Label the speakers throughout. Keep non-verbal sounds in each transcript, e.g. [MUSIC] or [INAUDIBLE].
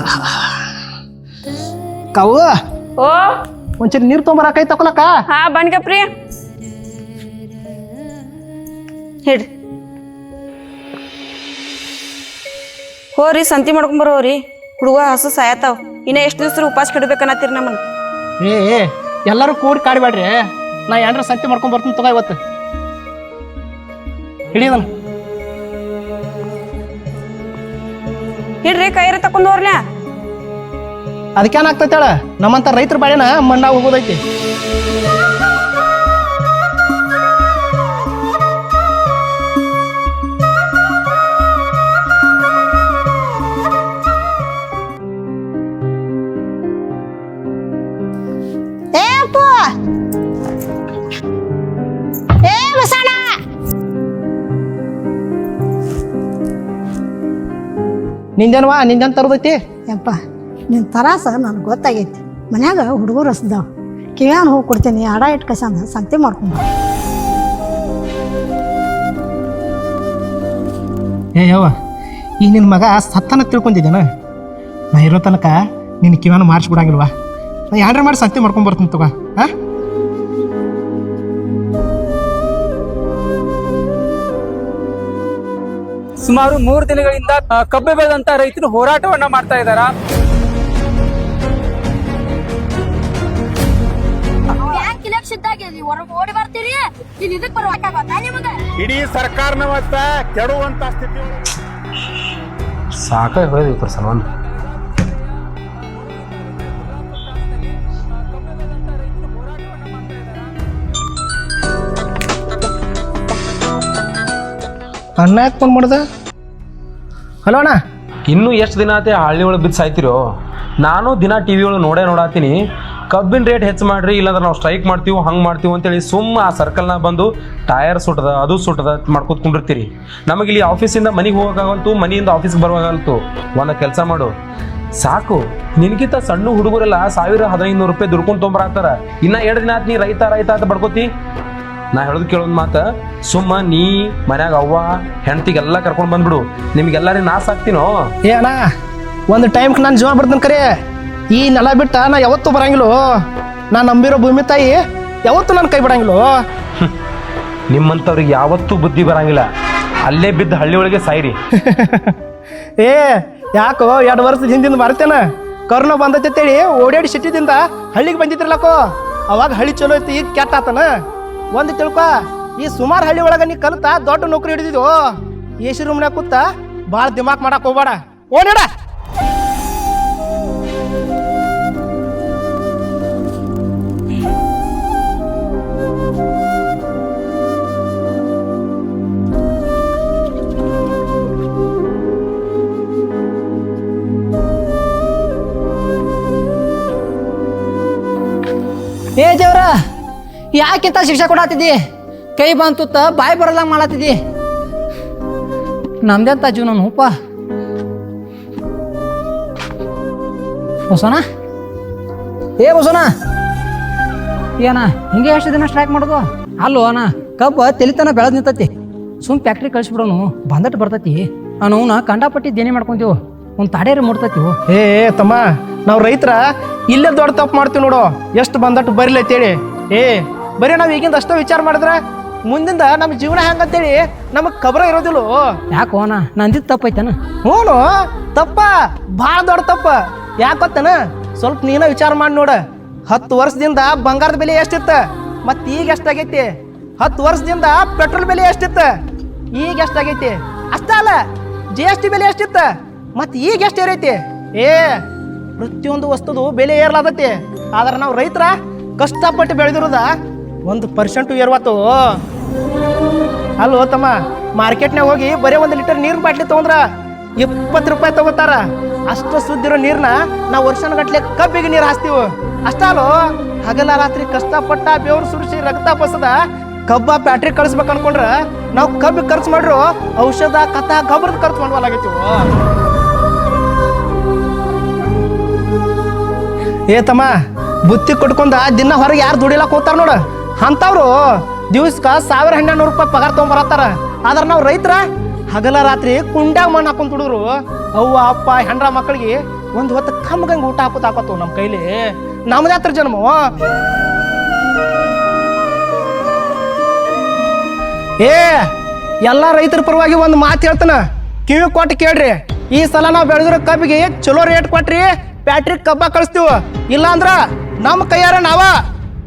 Speaker 1: [LAUGHS] ಕವ್ವ
Speaker 2: ಓ?
Speaker 1: ಒಂಚೂರು ನೀರು ತೊಗೊಂಬರಕೈ ತಕೊಳಕ
Speaker 2: ಹಾ ಬನ್ಗಪ್ರಿ ಹಿಡ್ರಿ. ಹೋರಿ ಸಂತಿ ಮಾಡ್ಕೊಂಬರೋರಿ ಹುಡುಗ ಹಸು ಸಾಯತಾವ್. ಇನ್ನ ಎಷ್ಟು ದಿವ್ಸ ಉಪವಾಸ ಕೆಡಬೇಕನ್ನತ್ತೀರಿ ನಮ್ಮನ್ನ?
Speaker 1: ಏ ಏ, ಎಲ್ಲರೂ ಕೂಡಿ ಕಾಡ್ಬೇಡ್ರಿ. ನಾ ಏನ್ರ ಸಂತೆ ಮಾಡ್ಕೊಂಡ್ ಬರ್ತೀನಿ ತಗೋ ಇವತ್ತು. ಹಿಡಿದನ್
Speaker 2: ಹಿಡ್ರಿ ಕೈರ ತಕೊಂಡ್ ಹೋರ್ಲ್ಯಾ
Speaker 1: ಅದಕ್ಕೇನಾಗ್ತೈತೆ ನಮ್ಮಂತ ರೈತರ ಬಾಳೆನ ಮಣ್ಣಾಗ ಹೋಗೋದೈತಿ ನಿಂದೇನ್ವಾ ನಿಂದೇನ್ ತರದೈತಿ?
Speaker 3: ಯಪ್ಪ ನಿನ್ನ ತರಾಸ ನನಗೆ ಗೊತ್ತಾಗೈತಿ. ಮನ್ಯಾಗ ಹುಡುಗರು ಹಸ್ದಾವ. ಕಿವ್ಯಾನ ಹೋಗಿ ಕೊಡ್ತೀನಿ ಅಡ ಇಟ್ಟು ಕಸಂದ ಸಂತೆ ಮಾಡ್ಕೊಂಡು
Speaker 1: ಏ ಯವ್ವ ಈಗ ನಿನ್ನ ಮಗ ಸತ್ತನ ತಿಳ್ಕೊಂಡಿದ್ದೇನ? ನಾ ಇರೋ ತನಕ ನಿನ್ನ ಮಾರ್ಚ್ ಮಾರ್ಸ್ಬಿಡಂಗಿಲ್ವಾ? ನಾ ಯಾರ ಮಾಡಿ ಸಂತೆ ಮಾಡ್ಕೊಂಡ್ ಬರ್ತೀನಿ ತಗೋ ಹಾ
Speaker 4: ಸುಮಾರು ಮೂರು ದಿನಗಳಿಂದ ಕಬ್ಬು ಬೆಳೆದಂತ ರೈತರು ಹೋರಾಟವನ್ನ ಮಾಡ್ತಾ ಇದ್ದಾರ?
Speaker 5: ಬ್ಯಾಂಕ್ ಇಲೆಕ್ಷನ್ ನೀವು ಓಡಿ ಬರ್ತೀರಿ? ಇಲ್ಲಿ ಇದಕ್ಕೆ ಬರ್ಬೇಕಾಗತ್ತಾ ನಿಮಗೆ?
Speaker 6: ಇಡೀ ಸರ್ಕಾರನ ಮತ್ತ ಕೆಡುವಂತ ಸ್ಥಿತಿ
Speaker 7: ಸಾಕಾಗಿ ಹೋಯ್ತು ಸಲ್ಮಾನ್
Speaker 1: ಅಣ್ಣ ಯಾಕೆ ಫೋನ್ ಮಾಡ್ದ? ಹಲೋ ಅಣ್ಣ.
Speaker 7: ಇನ್ನೂ ಎಷ್ಟು ದಿನ ಆತೆ ಹಳ್ಳಿ ಒಳಗೆ ಬಿದ್ದು ಸಾಯ್ತಿರೋ? ನಾನು ದಿನ ಟಿ ವಿ ಒಳಗೆ ನೋಡೇ ನೋಡಾತೀನಿ. ಕಬ್ಬಿನ ರೇಟ್ ಹೆಚ್ಚು ಮಾಡ್ರಿ, ಇಲ್ಲಾಂದ್ರೆ ನಾವು ಸ್ಟ್ರೈಕ್ ಮಾಡ್ತೀವಿ, ಹಂಗೆ ಮಾಡ್ತೀವಿ ಅಂತೇಳಿ ಸುಮ್ಮ ಆ ಸರ್ಕಲ್ನ ಬಂದು ಟಯರ್ ಸುಟ್ಟದ ಅದು ಸುಟ್ಟದ ಮಾಡ್ಕೊತ ಕುಂಡಿರ್ತೀರಿ. ನಮಗೆ ಇಲ್ಲಿ ಆಫೀಸಿಂದ ಮನೆಗೆ ಹೋಗೋಕ್ಕಾಗಲ್ತು ಮನೆಯಿಂದ ಆಫೀಸ್ಗೆ ಬರುವಾಗಲ್ತು ಒಂದು ಕೆಲಸ ಮಾಡು. ಸಾಕು. ನಿನಗಿಂತ ಸಣ್ಣ ಹುಡುಗರೆಲ್ಲ ಸಾವಿರ ಹದಿನೈದು ನೂರು ರೂಪಾಯಿ ದುಡ್ಕೊಂಡು ತೊಂಬರಾಕ್ತಾರ ಇನ್ನ ಎರಡು ದಿನ ಆತ್ ನೀ ರೈತ ರೈತ ಅಂತ ಬಡ್ಕೋತಿ. ನಾ ಹೇಳೋದು ಕೇಳೋದ್ ಮಾತ ಸುಮ್ಮ ನೀ ಮನ್ಯಾಗ ಅವ್ವ ಹೆಂಡತಿಗೆಲ್ಲ ಕರ್ಕೊಂಡು ಬಂದ್ಬಿಡು. ನಿಮ್ಗೆಲ್ಲರಿಗೆ ನಾಶ ಆಗ್ತೀನೋ
Speaker 1: ಏ ಅಣ್ಣ ಒಂದು ಟೈಮ್ ನಾನು ಜೀವ ಬಿಡ್ತೀನಿ ಕರೆ. ಈ ನೆಲ ಬಿಟ್ಟ ನಾ ಯಾವತ್ತೂ ಬರಂಗಿಲ್ಲ. ನಾ ನಂಬಿರೋ ಭೂಮಿ ತಾಯಿ ಯಾವತ್ತೂ ನನ್ನ ಕೈ ಬಿಡಂಗಿಲ್ಲ. [LAUGHS]
Speaker 7: ನಿಮ್ಮಂಥವ್ರಿಗೆ ಯಾವತ್ತೂ ಬುದ್ಧಿ ಬರಂಗಿಲ್ಲ. ಅಲ್ಲೇ ಬಿದ್ದ ಹಳ್ಳಿ ಒಳಗೆ ಸಾಯಿರಿ. [LAUGHS]
Speaker 1: ಏ ಯಾಕೋ ಎರಡು ವರ್ಷದ ಹಿಂದಿಂದ ಬರ್ತೇನ ಕರೋನಾ ಬಂದೈತೆ ಅಂತೇಳಿ ಓಡಾಡಿ ಸಿಟ್ಟಿದಿಂದ ಹಳ್ಳಿಗೆ ಬಂದಿದ್ರಲ್ಲಕೋ. ಅವಾಗ ಹಳ್ಳಿ ಚಲೋ ಐತಿ ಈಗ ಕೆಟ್ಟ ಆತನ. ಒಂದು ತಿಳ್ಕೊ, ಈ ಸುಮಾರು ಹಳ್ಳಿ ಒಳಗೆ ನೀ ಕಲಿತ ದೊಡ್ಡ ನೌಕರಿ ಹಿಡಿದಿದ್ವು ಎ ಸಿ ರೂಮ್ನಾಗ ಕೂತ ಭಾಳ ದಿಮಾಕ್ ಮಾಡಕ್ ಹೋಗ್ಬೇಡ. ಓಡಾಡ
Speaker 8: ಯಾಕಿಂತ ಶಿಕ್ಷೆ ಕೊಡತ್ತಿದ್ದಿ ಕೈ ಬಂತು ಬಾಯಿ ಬರಲ್ಲ ಮಾಡತ್ತಿದ್ದಿ ನಮ್ದೆಂತ ಜೀವನ ಹೂಪ? ಹೊಸನ ಏ ಹೊಸನ ಏನ, ಹಿಂಗೆ ಎಷ್ಟು ದಿನ ಸ್ಟ್ರೈಕ್ ಮಾಡೋದು? ಅಲ್ಲೋ ಅಣ್ಣ, ಕಬ್ಬ ತೆಲಿತನ ಬೆಳೆದ್ ನಿಂತತಿ. ಸುಮ್ ಫ್ಯಾಕ್ಟ್ರಿ ಕಳಿಸ್ಬಿಡೋನು ಬಂದಟ್ಟು ಬರ್ತೈತಿ. ಅವನ ಕಂಡಾಪಟ್ಟಿ ದೇನೆ ಮಾಡ್ಕೊಂತೀವಿ. ಒಂದು ತಾಡೇರಿ ಮುಡ್ತೈತಿ
Speaker 1: ಏ ತಮ್ಮ, ನಾವು ರೈತರ ಇಲ್ಲೇ ದೊಡ್ಡ ತಪ್ಪು ಮಾಡ್ತೀವಿ ನೋಡು. ಎಷ್ಟು ಬಂದಟ್ಟು ಬರಿಲೈತೇಳಿ ಏ ಬರೀ ನಾವು ಈಗಿಂದ ಅಷ್ಟೇ ವಿಚಾರ ಮಾಡಿದ್ರೆ ಮುಂದಿಂದ ನಮ್ಮ ಜೀವನ ಹೆಂಗಂತೇಳಿ ನಮಗೆ ಖಬರ ಇರೋದಿಲ್ಲ.
Speaker 8: ಯಾಕೋನ ನಂದಿದ್ದು ತಪ್ಪೈತನ?
Speaker 1: ಹ್ಞೂ ತಪ್ಪ. ಭಾಳ ದೊಡ್ಡ ತಪ್ಪ. ಯಾಕೆ ಗೊತ್ತೇನ? ಸ್ವಲ್ಪ ನೀನ ವಿಚಾರ ಮಾಡಿ ನೋಡ. ಹತ್ತು ವರ್ಷದಿಂದ ಬಂಗಾರದ ಬೆಲೆ ಎಷ್ಟಿತ್ತ? ಮತ್ತು ಈಗ ಎಷ್ಟಾಗೈತಿ? ಹತ್ತು ವರ್ಷದಿಂದ ಪೆಟ್ರೋಲ್ ಬೆಲೆ ಎಷ್ಟಿತ್ತ? ಈಗ ಎಷ್ಟಾಗೈತಿ? ಅಷ್ಟ ಅಲ್ಲ ಜಿ ಎಸ್ ಟಿ ಬೆಲೆ ಎಷ್ಟಿತ್ತ? ಮತ್ತು ಈಗ ಎಷ್ಟು ಏರೈತಿ? ಏ ಪ್ರತಿಯೊಂದು ವಸ್ತುದು ಬೆಲೆ ಏರ್ಲಾದತಿ ಆದ್ರೆ ನಾವು ರೈತರ ಕಷ್ಟಪಟ್ಟು ಬೆಳೆದಿರೋದ ಒಂದು ಪರ್ಸೆಂಟು ಏರ್ವತ್ತು ಅಲ್ಲೋ ತಮ್ಮ ಮಾರ್ಕೆಟ್ನಾಗ ಹೋಗಿ ಬರೀ ಒಂದು ಲೀಟರ್ ನೀರು ಬಾಟ್ಲಿ ತಗೊಂಡ್ರ ಇಪ್ಪತ್ತು ರೂಪಾಯಿ ತಗೋತಾರ. ಅಷ್ಟು ಸುದ್ದಿರೋ ನೀರನ್ನ ನಾವು ವರ್ಷನಗಟ್ಲೆ ಕಬ್ಬಿಗೆ ನೀರು ಹಾಸ್ತೀವಿ. ಅಷ್ಟ ಅಲ್ಲೋ, ಹಗಲ ರಾತ್ರಿ ಕಷ್ಟಪಟ್ಟ ಬೆವರು ಸುರಿಸಿ ರಕ್ತ ಬಸದ ಕಬ್ಬ ಬ್ಯಾಟ್ರಿ ಕಳಿಸ್ಬೇಕು ಅನ್ಕೊಂಡ್ರ ನಾವು ಕಬ್ಬಿಗೆ ಖರ್ಚು ಮಾಡ್ರು ಔಷಧ ಕಥ ಗೊಬ್ಬರದ ಖರ್ಚು ಮಾಡುವಲ್ಲಾಗೈತಿವು. ಏ ತಮ್ಮ, ಬುತ್ತಿ ಕೊಟ್ಕೊಂಡ ದಿನ ಹೊರಗೆ ಯಾರು ದುಡಿಲಕ್ ಹೋಗ್ತಾರ ನೋಡ. ಅಂಥವ್ರು ದಿವ್ಸಕ್ಕ ಸಾವಿರ ಹನ್ನೆರಡು ರೂಪಾಯಿ ಪಗಾರ ತೊಗೊಂಬರತ್ತಾರ. ಆದ್ರೆ ನಾವು ರೈತರ ಹಗಲ ರಾತ್ರಿ ಕುಂಡ್ಯಾಗ ಮಣ್ಣು ಹಾಕೊಂಡು ತುಡುದ್ರು ಅವ್ವ, ಅಪ್ಪ ಹೆಂಡ್ರ ಮಕ್ಕಳಿಗೆ ಒಂದು ಹೊತ್ತು ಕಮ್ಮಗಂಗೆ ಊಟ ಹಾಕೋತು ನಮ್ಮ ಕೈಲಿ. ನಮ್ದು ಹತ್ರ ಜನ್ಮ? ಏ, ಎಲ್ಲ ರೈತರ ಪರವಾಗಿ ಒಂದು ಮಾತು ಹೇಳ್ತಾನ. ಕಿವಿ ಕೊಟ್ಟು ಕೇಳ್ರಿ. ಈ ಸಲ ನಾವು ಬೆಳೆದಿರೋ ಕಬ್ಬಿಗೆ ಚಲೋ ರೇಟ್ ಕೊಟ್ರಿ, ಬ್ಯಾಟ್ರಿ ಕಬ್ಬ ಕಳಿಸ್ತೀವಿ. ಇಲ್ಲಾಂದ್ರ ನಮ್ಮ ಕೈಯಾರ ನಾವ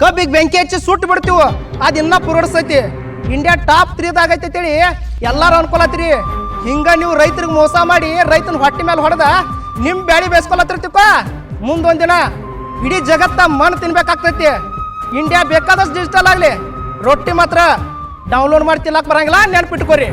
Speaker 1: ಕಬ್ಬಿಗೆ ಬೆಂಕಿ ಹಚ್ಚಿ ಸುಟ್ಟು ಬಿಡ್ತೀವಿ. ಅದು ಇನ್ನ ಪುರಡ್ಸೈತಿ. ಇಂಡಿಯಾ ಟಾಪ್ ತ್ರೀದಾಗ ಹೇಳಿ ಎಲ್ಲಾರು ಅನ್ಕೊಲತ್ರಿ ಹಿಂಗ ನೀವು ರೈತರಿಗೆ ಮೋಸ ಮಾಡಿ ರೈತನ ಹೊಟ್ಟೆ ಮೇಲೆ ಹೊಡೆದ ನಿಮ್ ಬ್ಯಾಳಿ ಬೇಯಿಸ್ಕೊಳತ್ತಿರ್ತಿಪ್ಪ ಮುಂದೊಂದಿನ ಇಡೀ ಜಗತ್ತ ಮಣ್ಣು ತಿನ್ಬೇಕಾಗ್ತೈತಿ. ಇಂಡಿಯಾ ಬೇಕಾದಷ್ಟು ಡಿಜಿಟಲ್ ಆಗಲಿ. ರೊಟ್ಟಿ ಮಾತ್ರ ಡೌನ್ಲೋಡ್ ಮಾಡಿ ತಿನ್ನಕ್ ಬರಂಗಿಲ್ಲ, ನೆನ್ಪಿಟ್ಕೋರಿ.